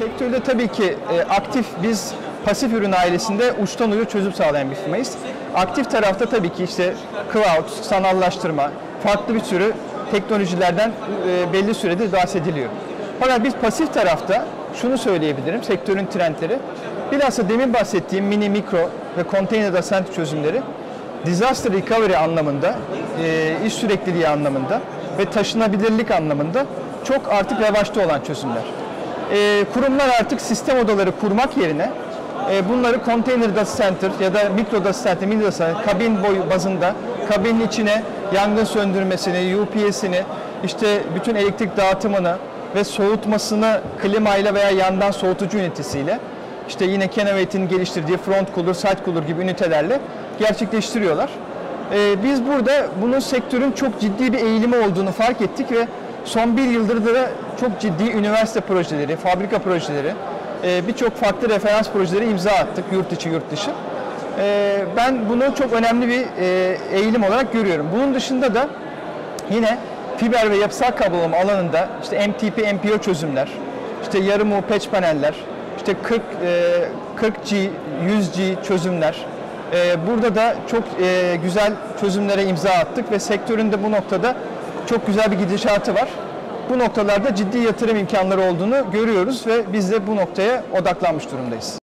Sektörde tabii ki e, aktif biz pasif ürün ailesinde uçtan uca çözüm sağlayan bir firmayız. Aktif tarafta tabii ki işte cloud, sanallaştırma, farklı bir sürü teknolojilerden e, belli süredir bahsediliyor. Fakat biz pasif tarafta şunu söyleyebilirim, sektörün trendleri. Bilhassa demin bahsettiğim mini, mikro ve konteyner center çözümleri disaster recovery anlamında, e, iş sürekliliği anlamında ve taşınabilirlik anlamında çok artık revaçta olan çözümler. E, kurumlar artık sistem odaları kurmak yerine e, bunları konteyner data center ya da mikro data center, mini data center, kabin boyu bazında kabinin içine yangın söndürmesini, UPS'ini, işte bütün elektrik dağıtımını ve soğutmasını klimayla veya yandan soğutucu ünitesiyle işte yine Kenavet'in geliştirdiği front cooler, side cooler gibi ünitelerle gerçekleştiriyorlar. Ee, biz burada bunun sektörün çok ciddi bir eğilimi olduğunu fark ettik ve son bir yıldır da çok ciddi üniversite projeleri, fabrika projeleri, e, birçok farklı referans projeleri imza attık yurt içi yurt dışı. Ee, ben bunu çok önemli bir e, eğilim olarak görüyorum. Bunun dışında da yine fiber ve yapısal kablolama alanında işte MTP, MPO çözümler, işte yarım U patch paneller, işte 40 e, 40G, 100G çözümler. E, burada da çok e, güzel çözümlere imza attık ve sektörün de bu noktada çok güzel bir gidişatı var. Bu noktalarda ciddi yatırım imkanları olduğunu görüyoruz ve biz de bu noktaya odaklanmış durumdayız.